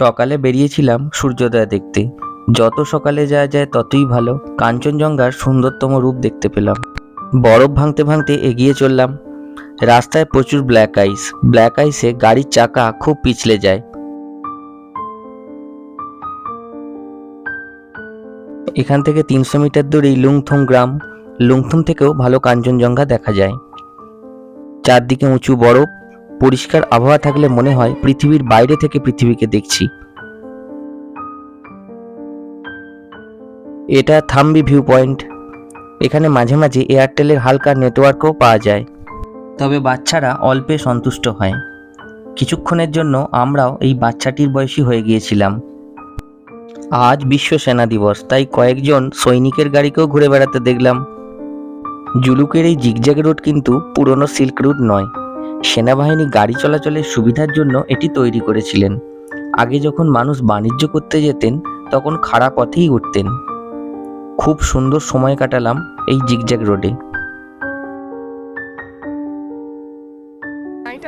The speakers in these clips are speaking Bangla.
সকালে বেরিয়েছিলাম সূর্যোদয় দেখতে। যত সকালে যাওয়া যায় ততই ভালো। কাঞ্চনজঙ্ঘার সুন্দরতম রূপ দেখতে পেলাম। বরফ ভাঙতে ভাঙতে এগিয়ে চললাম। রাস্তায় প্রচুর ব্ল্যাক আইস ব্ল্যাক আইসে গাড়ির চাকা খুব পিছলে যায়। এখান থেকে তিনশো মিটার দূরেই লুংথুং গ্রাম। লুংথুং থেকেও ভালো কাঞ্চনজঙ্ঘা দেখা যায়। চারদিকে উঁচু বরফ। পরিষ্কার আবহাওয়া থাকলে মনে হয় পৃথিবীর বাইরে থেকে পৃথিবীকে দেখছি। এটা থাম্বি ভিউ পয়েন্ট এখানে মাঝে মাঝে এয়ারটেলের হালকা নেটওয়ার্কও পাওয়া যায়। তবে বাচ্চারা অল্পে সন্তুষ্ট হয়। কিছুক্ষণের জন্য আমরাও এই বাচ্চাটির বয়সী হয়ে গিয়েছিলাম। আজ বিশ্ব সেনা দিবস, তাই কয়েকজন সৈনিকের গাড়িকেও ঘুরে বেড়াতে দেখলাম। জুলুকের এই জিগজ্যাগ রুট কিন্তু পুরনো সিল্ক রুট নয়। সেনাবাহিনী গাড়ি চলাচলের সুবিধার জন্য এটি তৈরি করেছিলেন। আগে যখন মানুষ বাণিজ্য করতে যেতেন, তখন খারাপ পথেই উঠতেন। খুব সুন্দর সময় কাটালাম এই জিগজ্যাগ রোডে।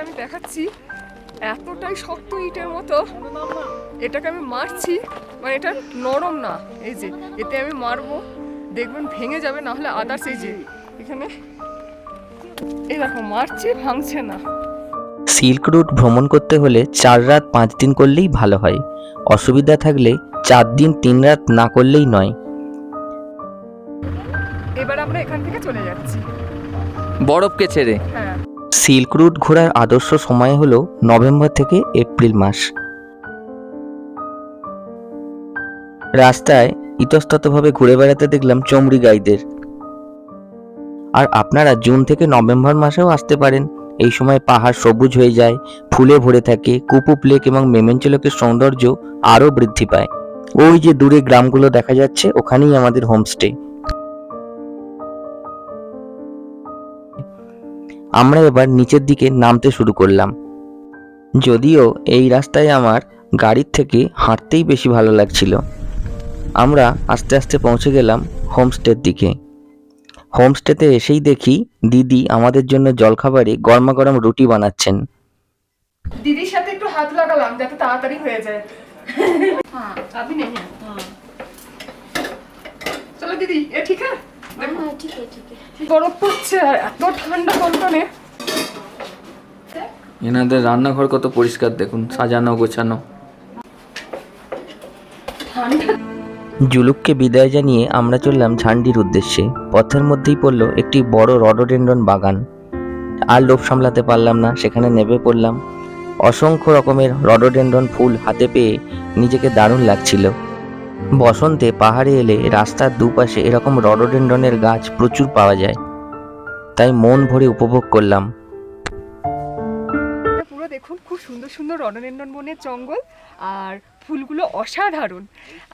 আমি দেখাচ্ছি। এতটাই শক্ত ইটের মতো। এটাকে আমি মারছি মানে এটা নরম না। এই যে, এতে আমি মারবো। দেখবেন ভেঙে যাবে, না হলে আদার্স এই যে, এখানে এই দেখো মারছি ভাঙছে না। সিল্ক রুট ভ্রমণ করতে হলে চার রাত পাঁচ দিন করলেই ভালো হয়। অসুবিধা থাকলে চার দিন তিন রাত না করলেই নয়। এবার আমরা এখান থেকে চলে যাচ্ছি। বরফকে ছেড়ে। হ্যাঁ। সিল্ক রুট ঘোরার আদর্শ সময় হলো নভেম্বর থেকে এপ্রিল মাস। রাস্তায় ইতস্ততভাবে ঘুরে বেড়াতে দেখলাম চমড়ি গাইদের। আর আপনারা জুন থেকে নভেম্বর মাসেও আসতে পারেন। এই সময় পাহাড় সবুজ হয়ে যায়, ফুলে ভরে থাকে, কুপুপ লেক এবং মেমেঞ্চলকের সৌন্দর্য আরও বৃদ্ধি পায়। ওই যে দূরে গ্রামগুলো দেখা যাচ্ছে, ওখানেই আমাদের হোমস্টে। আমরা এবার নিচের দিকে নামতে শুরু করলাম। যদিও এই রাস্তায় আমার গাড়ির থেকে হাঁটতেই বেশি ভালো লাগছিল। আমরা আস্তে আস্তে পৌঁছে গেলাম হোমস্টের দিকে। হোমস্টেতে এসেই দেখি দিদি আমাদের জন্য জলখাবারে গরমা গরম রুটি বানাচ্ছেন। দিদির সাথে একটু হাত লাগালাম যাতে তাড়াতাড়ি হয়ে যায়। হ্যাঁ। আপনি নেই হ্যাঁ। চলো দিদি এ হ্যাঁ, ঠিক আছে? বরফ পড়ছে আর এত ঠান্ডা কনকনে এনাদের রান্নাঘর কত পরিষ্কার দেখুন সাজানো গোছানো। জুলুককে বিদায় জানিয়ে আমরা চললাম ঝান্ডির উদ্দেশ্যে। পথের মধ্যেই পড়ল একটি বড় রডোডেন্ডন বাগান। আর লোভ সামলাতে পারলাম না, সেখানে নেমে পড়লাম। অসংখ্য রকমের রডোডেন্ডন ফুল হাতে পেয়ে নিজেকে দারুণ লাগছিল। বসন্তে পাহাড়ে এলে রাস্তার দুপাশে এরকম রডোডেন্ডনের গাছ প্রচুর পাওয়া যায়। তাই মন ভরে উপভোগ করলাম। দেখুন, খুব সুন্দর সুন্দর রডনেন্দন বনের জঙ্গল আর ফুলগুলো অসাধারণ।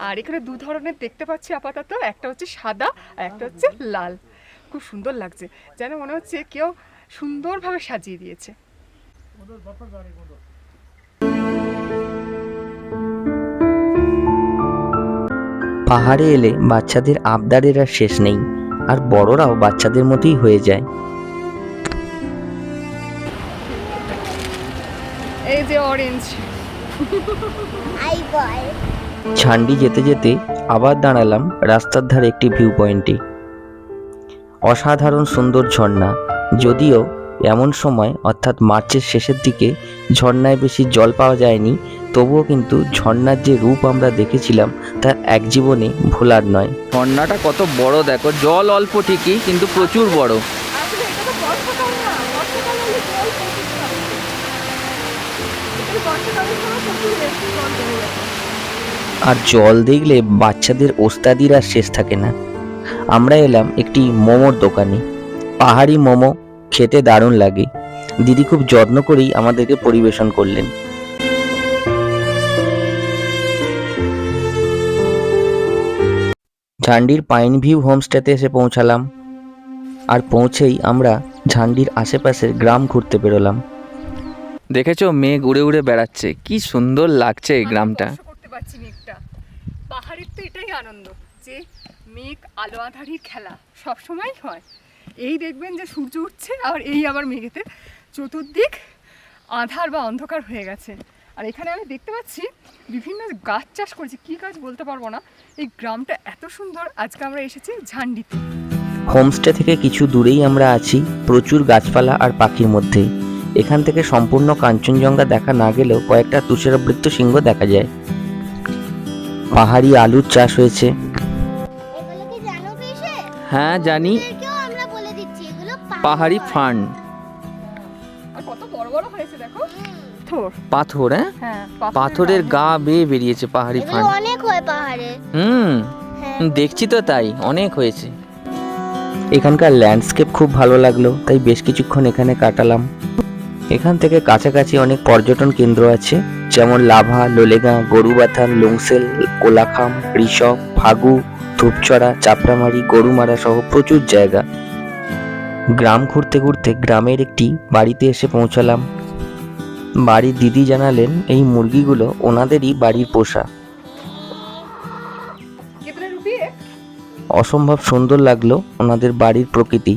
আর এখানে দু ধরনের দেখতে পাচ্ছি আপাতত, একটা হচ্ছে সাদা আর একটা হচ্ছে লাল। খুব সুন্দর লাগছে, যেন মনে হচ্ছে কেউ সুন্দরভাবে সাজিয়ে দিয়েছে। পাহাড়ে এলে বাচ্চাদের আবদারের আর শেষ নেই, আর বড়রাও বাচ্চাদের মতোই হয়ে যায়। এই যে অরেঞ্জ ছান্ডি যেতে যেতে আবার দাঁড়ালাম রাস্তার ধারে একটি ভিউ পয়েন্টে অসাধারণ সুন্দর ঝর্ণা যদিও এমন সময় অর্থাৎ মার্চের শেষের দিকে ঝর্ণায় বেশি জল পাওয়া যায়নি তবুও কিন্তু ঝর্ণার যে রূপ আমরা দেখেছিলাম তা এক জীবনে ভোলার নয়। ঝর্ণাটা কত বড় দেখো জল অল্প ঠিকই কিন্তু প্রচুর বড়। আর জল দেখলে বাচ্চাদের ওস্তাদির আর শেষ থাকে না। আমরা এলাম একটি মোমোর দোকানে। পাহাড়ি মোমো খেতে দারুণ লাগে। দিদি খুব যত্ন করেই আমাদেরকে পরিবেশন করলেন। ঝান্ডির পাইন ভিউ হোমস্টেতে এসে পৌঁছালাম। আর পৌঁছেই আমরা ঝান্ডির আশেপাশের গ্রাম ঘুরতে বেরোলাম। দেখেছ মেঘ উড়ে উড়ে বেড়াচ্ছে। কি সুন্দর লাগছে এই গ্রামটা। করতে পারছি মেঘটা। পাহাড়ের তো এটাই আনন্দ যে মেঘ আলো আধারির খেলা সব সময় হয়। এই দেখবেন যে সূর্য উঠছে আর এই আবার মেঘেতে চতুর্দিক আধার বা অন্ধকার হয়ে গেছে। আর এখানে আমি দেখতে পাচ্ছি বিভিন্ন গাছ চাষ করেছে। কি গাছ বলতে পারব না। এই গ্রামটা এত সুন্দর আজকে আমরা এসেছি ঝান্ডিতে। হোমস্টে থেকে কিছু দূরেই আমরা আছি প্রচুর গাছপালা আর পাখির মধ্যে। এখান থেকে সম্পূর্ণ কাঞ্চনজঙ্ঘা দেখা না গেলেও কয়েকটা তুষারাবৃত্ত সিংহ দেখা যায়। পাহাড়ি আলুর চাষ হয়েছে। এগুলো কি জানো কিসে হ্যাঁ জানি। এদেরকেও আমরা বলে দিচ্ছি এগুলো পাহাড়ি ফান্ড আর কত বড় বড় হয়েছে দেখো। থোর পাথর হ্যাঁ? হ্যাঁ পাথরের গা বেয়ে বেরিয়েছে পাহাড়ি এগুলো ফান্ড অনেক হয় পাহাড়ে। হুম হ্যাঁ। দেখছি তো তাই অনেক হয়েছে। এখানকার ল্যান্ডস্কেপ খুব ভালো লাগল তাই বেশ কিছুক্ষণ এখানে কাটালাম। এখান থেকে কাছাকাছি অনেক পর্যটন কেন্দ্র আছে যেমন লাভা লোলেগাঁ গরুবাথান লুংসেল কোলাখাম ঋষভ ফাগু ধূপচড়া চাপড়ামারি গরুমারা সহ প্রচুর জায়গা। গ্রাম ঘুরতে ঘুরতে গ্রামের একটি বাড়িতে এসে পৌঁছালাম। বাড়ির দিদি জানালেন এই মুরগিগুলো ওনাদেরই বাড়ির পোষা। অসম্ভব সুন্দর লাগল ওনাদের বাড়ির প্রকৃতি।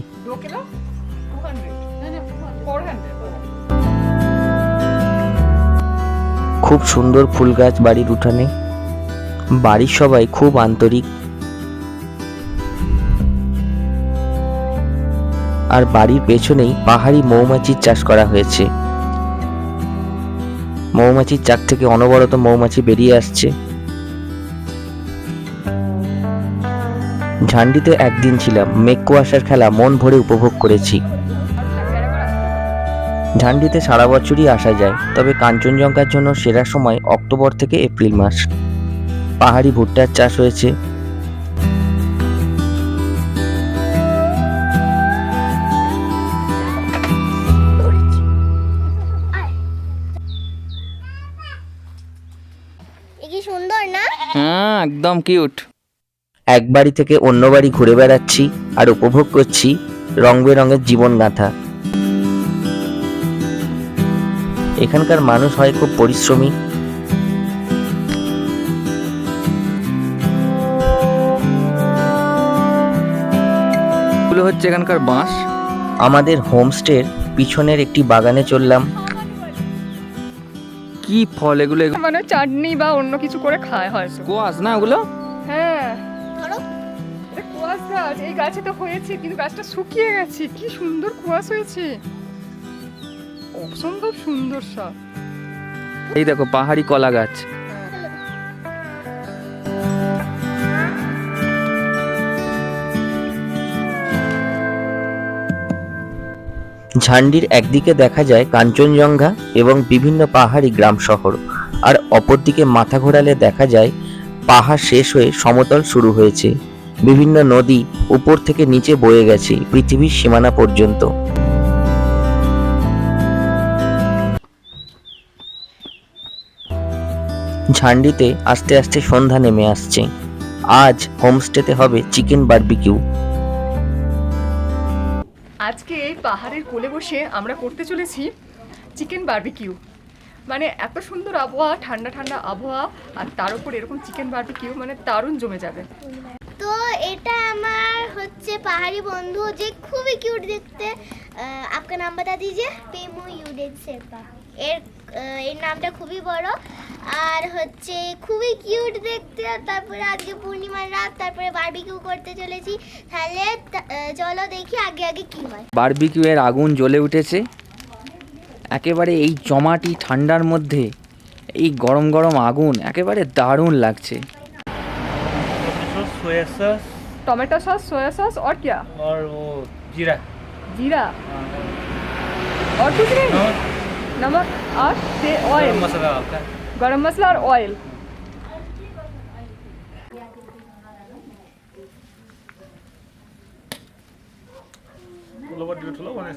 খুব সুন্দর ফুল গাছ বাড়ির উঠানে। বাড়ির সবাই খুব আন্তরিক। আর বাড়ির পেছনেই পাহাড়ি মৌমাছির চাষ করা হয়েছে। মৌমাছির চাক থেকে অনবরত মৌমাছি বেরিয়ে আসছে। ঝান্ডিতে একদিন ছিলাম, মেঘ কুয়াশার খেলা মন ভরে উপভোগ করেছি। ঝান্ডিতে সারা বছরই আসা যায় তবে কাঞ্চনজঙ্ঘার জন্য সেরা সময় অক্টোবর থেকে এপ্রিল মাস। পাহাড়ি ভুট্টার চাষ হয়েছে। সুন্দর না? হ্যাঁ একদম কিউট। এক বাড়ি থেকে অন্য বাড়ি ঘুরে বেড়াচ্ছি আর উপভোগ করছি রং বেরঙের জীবনগাথা। এখানকার মানুষ হয় খুব পরিশ্রমী। এগুলো হচ্ছে এখানকার বাঁশ। আমাদের হোমস্টের পিছনের একটি বাগানে চললাম। কি ফল এগুলো? এগুলো মানে চাটনি বা অন্য কিছু করে খায় হয় কোয়াশ না ওগুলো? হ্যাঁ। গাছ এই গাছে তো হয়েছে কিন্তু গাছটা শুকিয়ে গেছে। কি সুন্দর কুয়াশ হয়েছে। অসম্ভব সুন্দর এই দেখো, পাহাড়ি কলা গাছ। ঝান্ডির একদিকে দেখা যায় কাঞ্চনজঙ্ঘা এবং বিভিন্ন পাহাড়ি গ্রাম শহর, আর অপরদিকে মাথা ঘোরালে দেখা যায় পাহাড় শেষ হয়ে সমতল শুরু হয়েছে। বিভিন্ন নদী উপর থেকে নিচে বয়ে গেছে পৃথিবীর সীমানা পর্যন্ত। ঝান্ডিতে আস্তে আস্তে সন্ধ্যা নেমে আসছে। আজ হোমস্টেতে হবে চিকেন বারবিকিউ। আজকে এই পাহাড়ের কোলে বসে আমরা করতে চলেছি চিকেন বারবিকিউ। মানে এত সুন্দর আবহাওয়া ঠান্ডা ঠান্ডা আবহাওয়া আর তার উপর এরকম চিকেন বারবিকিউ মানে দারুণ জমে যাবে। তো এটা আমার হচ্ছে পাহাড়ি বন্ধু যে খুবই কিউট দেখতে। আপনার নাম বাতা দিজিয়ে পেমু ইউডেন সেপা। এর এর নামটা খুবই বড়। আর হচ্ছে খুবই কিউট দেখতে। তারপরে আজকে পূর্ণিমার রাত তারপরে বারবিকিউ করতে চলেছি। তাহলে চলো দেখি আগে আগে কি হয়। বারবিকিউ এর আগুন জ্বলে উঠেছে। একেবারে এই জমাটি ঠান্ডার মধ্যে এই গরম গরম আগুন একেবারে দারুণ লাগছে। টমেটো সস সোয়া সস আর কি আর জিরা জিরা আর কিছু नमक नमक और ते ऑयल गरम मसाला हल्का गरम मसाला और ऑयल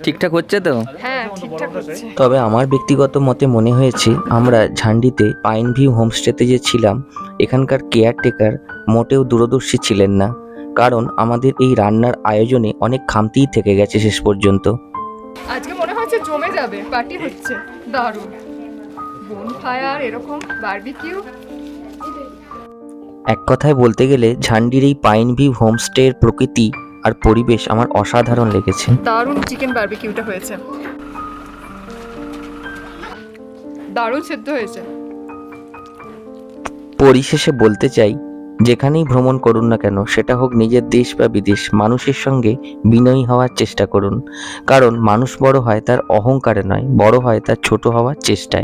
ঠিকঠাক হচ্ছে তো হ্যাঁ ঠিকঠাক হচ্ছে তবে আমার ব্যক্তিগত মতে মনে হয়েছে আমরা ঝান্ডিতে পাইন ভিউ হোমস্টেতে যে ছিলাম এখানকার কেয়ারটেকার মোটেও দূরদর্শী ছিলেন না কারণ আমাদের এই রান্নার আয়োজনে অনেক খামতিই থেকে গেছে শেষ পর্যন্ত আজকে মনে হচ্ছে জমে যাবে পার্টি হচ্ছে দারুণ। বোন ফায়ার এরকম বারবিকিউ এক কথায় বলতে গেলে ঝান্ডির এই পাইন ভিউ হোমস্টের প্রকৃতি আর পরিবেশ আমার অসাধারণ লেগেছে। দারুণ চিকেন বারবিকিউটা হয়েছে। দারুণ সেদ্ধ হয়েছে। পরিশেষে বলতে চাই যেখানেই ভ্রমণ করুন না কেন, সেটা হোক নিজের দেশ বা বিদেশ, মানুষের সঙ্গে বিনয়ী হওয়ার চেষ্টা করুন। কারণ মানুষ বড় হয় তার অহংকারে নয়, বড় হয় তার ছোট হওয়ার চেষ্টায়।